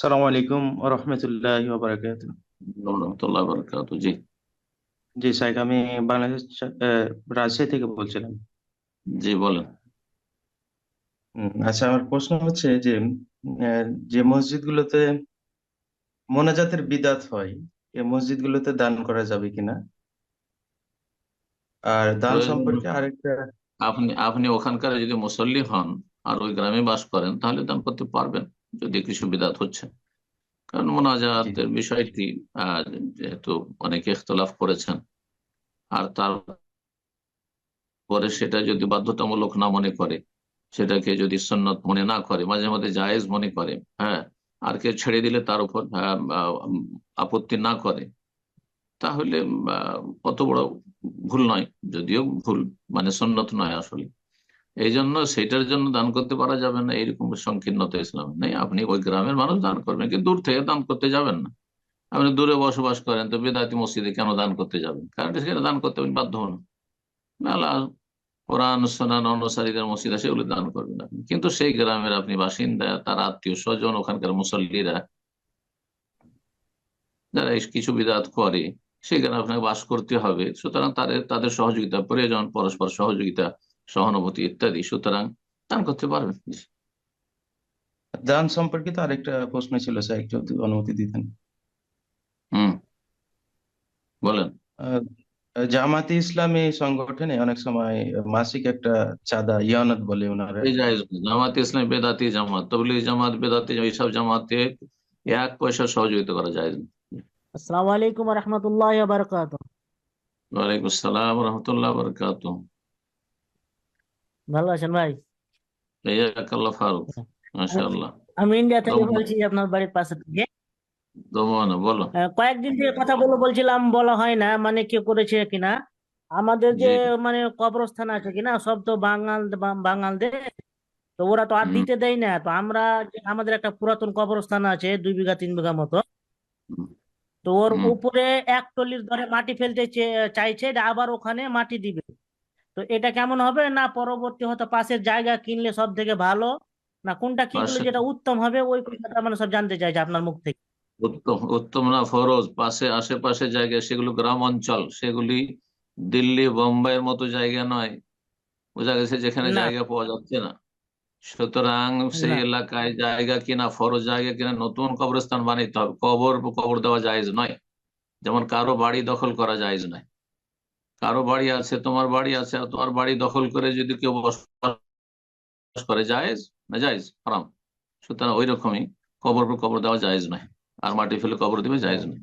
সালামু আলাইকুম রহমতুল্লাহ বারাকাত রহমতুল্লাহ বরকাত জি। জি সাহেব আমি বাংলাদেশ রাজশাহী থেকে বলছিলাম। জি বলেন। আচ্ছা আমার প্রশ্ন হচ্ছে যে যে মসজিদগুলোতে মোনাজাতের বিদাত হয় এই মসজিদগুলোতে দান করা যাবে কিনা? আর দান সম্পর্কে আরেকটা আপনি আপনি ওখানকার যদি মুসল্লি হন আর ওই গ্রামে বাস করেন তাহলে দান করতে পারবেন। যদি কিছু বিদাত হচ্ছে। কারণ মোনাজাতের বিষয়টি যেহেতু অনেকে ইখতলাফ করেছেন আর তার পরে সেটা যদি বাধ্যতামূলক না মনে করে সেটাকে যদি সন্ন্যত মনে না করে মাঝে মাঝে জায়েজ মনে করে হ্যাঁ আর কেউ ছেড়ে দিলে তার উপর আপত্তি না করে তাহলে অত বড় ভুল নয় যদিও ভুল মানে সন্ন্যত নয় আসলে। এই জন্য সেটার জন্য দান করতে পারা যাবে না। এরকম সংকীর্ণতা ইসলাম নেই। আপনি ওই গ্রামের মানুষ দান করবেন, কিন্তু দূর থেকে দান করতে যাবেন না। আপনি দূরে বসবাস করেন, তো বেদাতি মসজিদে কেন দান করতে যাবেন? কারণ সেখানে দান করতে আপনি বাধ্য হন। মেলা কোরআন সোনান অনুসারীদের মসজিদ আছে সেগুলো দান করবেন আপনি। কিন্তু সেই গ্রামের আপনি বাসিন্দা, তার আত্মীয় স্বজন, ওখানকার মুসল্লিরা, যারা কিছু বিদাত করে সেখানে আপনাকে বাস করতে হবে। সুতরাং তাদের তাদের সহযোগিতা প্রয়োজন, পরস্পর সহযোগিতা। সহানুভূতি ইত্যাদি। সুতরাং দান করতে পারবেন দান সম্পর্কিত আরেকটা প্রশ্ন ছিল স্যার যদি অনুমতি দিতেন। হুম। বলেন। জামাতে ইসলামী সংগঠনে অনেক সময় মাসিক একটা চাঁদা ইয়ানত বলে ওনারা এই জায়েজ ইসলাম বেদাতি জামাত তবলি জামাত বেদাতি এইসব জামাতে এক পয়সা সহযোগিতা করা যায়। আসসালামু আলাইকুম রহমতুল্লাহ বারকাত ওয়ালাইকুম আসসালাম রহমতুল্লাহ বরকাত ভালো আছেন ভাই? ফারুক মাশাআল্লাহ। আমি ইন্ডিয়া থেকে বলছি আপনার বাড়ির পাশে থেকে। বলো। কয়েকদিন থেকে কথা বলে বলছিলাম বলা হয় না মানে কে করেছে কিনা। আমাদের যে মানে কবরস্থান আছে কিনা সব তো বাঙাল বাঙালদের। তো ওরা তো আর দিতে দেয় না। তো আমরা আমাদের একটা পুরাতন কবরস্থান আছে দুই বিঘা তিন বিঘা মতো। তো ওর উপরে এক টলির ধরে মাটি ফেলতে চাইছে যে আবার ওখানে মাটি দিবে। তো এটা কেমন হবে? না পরবর্তী হয়তো পাশের জায়গা কিনলে সব থেকে ভালো। না কোনটা কি করলে যেটা উত্তম হবে ওই কথাটা মানে সব জানতে চাইছে আপনার মুখ থেকে। উত্তম উত্তম না ফরজ। পাশে আশেপাশে জায়গা সেগুলো গ্রাম অঞ্চল। সেগুলি দিল্লি বোম্বাইয়ের মতো জায়গা নয়। বোঝা গেছে যেখানে জায়গা পাওয়া যাচ্ছে না। সুতরাং সেই এলাকায় জায়গা কিনা ফরজ জায়গা কিনা নতুন কবরস্থান বানাইতে হবে। কবর কবর দেওয়া জায়েজ নয়। যেমন কারও বাড়ি দখল করা জায়েজ নয়। কারও বাড়ি আছে, তোমার বাড়ি আছে, আর তোমার বাড়ি দখল করে যদি কেউ বসবাস করে, জায়েজ? না জায়েজ? আরাম সুতরাং ওই রকমই কবর কবর দেওয়া জায়েজ নয়। আর মাটি ফেলে কবর দিবে জায়েজ নয়।